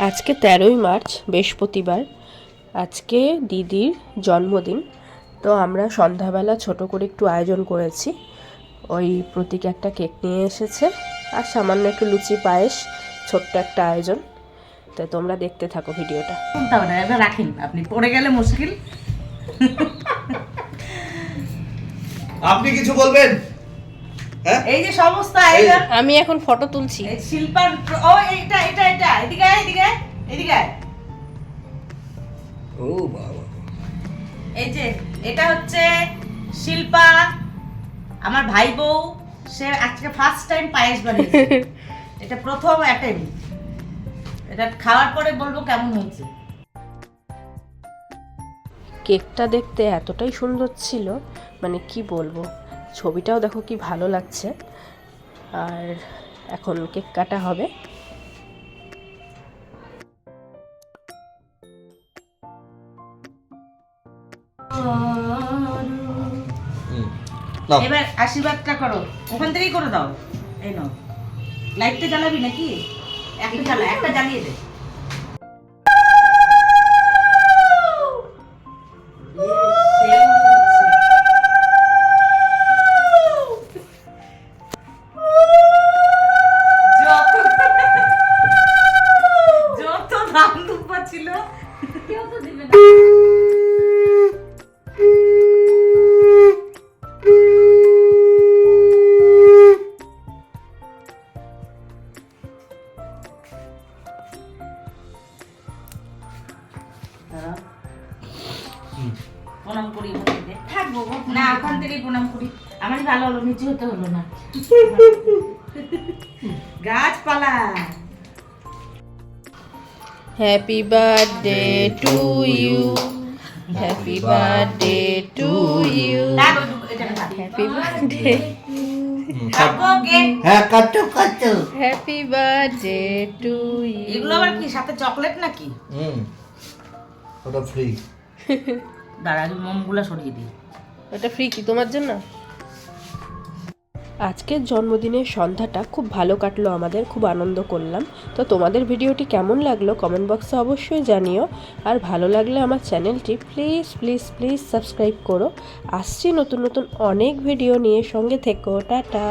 আজকে তেরোই মার্চ বৃহস্পতিবার। আজকে দিদির জন্মদিন। তো আমরা সন্ধ্যাবেলা ছোট করে একটু আয়োজন করেছি। ওই প্রতীক একটা কেক নিয়ে এসেছে আর সামান্য একটু লুচি পায়েস ছোট্ট একটা আয়োজন। তো তোমরা দেখতে থাকো ভিডিওটা। রাখেন। আপনি পড়ে গেলে মুশকিল। আপনি কিছু বলবেন? হ্যাঁ? এই যে সমস্ত আয়োজন। আমি এখন ফটো তুলছি। শিল্পার প্র- ও এটা এটা এটা এদিকে এদিকে এদিকে ও বাবা। এই যে এটা হচ্ছে শিল্পা আমার ভাই বউ সে আজকে ফার্স্ট টাইম পায়েস বানিয়েছে। এটা প্রথম অ্যাটেম্প এটা খাওয়ার পরে বলব কেমন হয়েছে। কেকটা দেখতে এতটাই সুন্দর ছিল মানে কি বলব ছবিটাও দেখো কি ভালো লাগছে। আর এখন কেক কাটা হবে। এবার আশীর্বাদটা করো। ওখান থেকেই করে দাও। এই নাও। লাইটটা জ্বালাবি নাকি? একটা জ্বালা একটা জ্বালিয়ে দে। যত দাম দুব্বা ছিল। কেউ তো দিবে না। দাঁড়াও। প্রণাম করি ওখান থেকে থাকব গো। না ওখান থেকেই প্রণাম করি। আমারই ভালো হলো নিচে হতে হলো না। গাছপালা। Happy birthday to you happy birthday to you. Happy birthday হ্যাঁ হ্যাপি বার্থডে টু ইউ এগুলো আবার কি সাথে চকলেট নাকি? হুম। ওটা ফ্রি দাঁড়া আগে মোমগুলো সরিয়ে দিই। ওটা ফ্রি কি তোমার জন্য? আজকের জন্মদিনের সন্ধ্যাটা খুব ভালো কাটলো আমাদের খুব আনন্দ করলাম। তো তোমাদের ভিডিওটি কেমন লাগল কমেন্ট বক্সে অবশ্যই জানিও। আর ভালো লাগলে আমার চ্যানেলটি প্লিজ প্লিজ প্লিজ সাবস্ক্রাইব করো। আসছি নতুন নতুন অনেক ভিডিও নিয়ে সঙ্গে থেকো টাটা।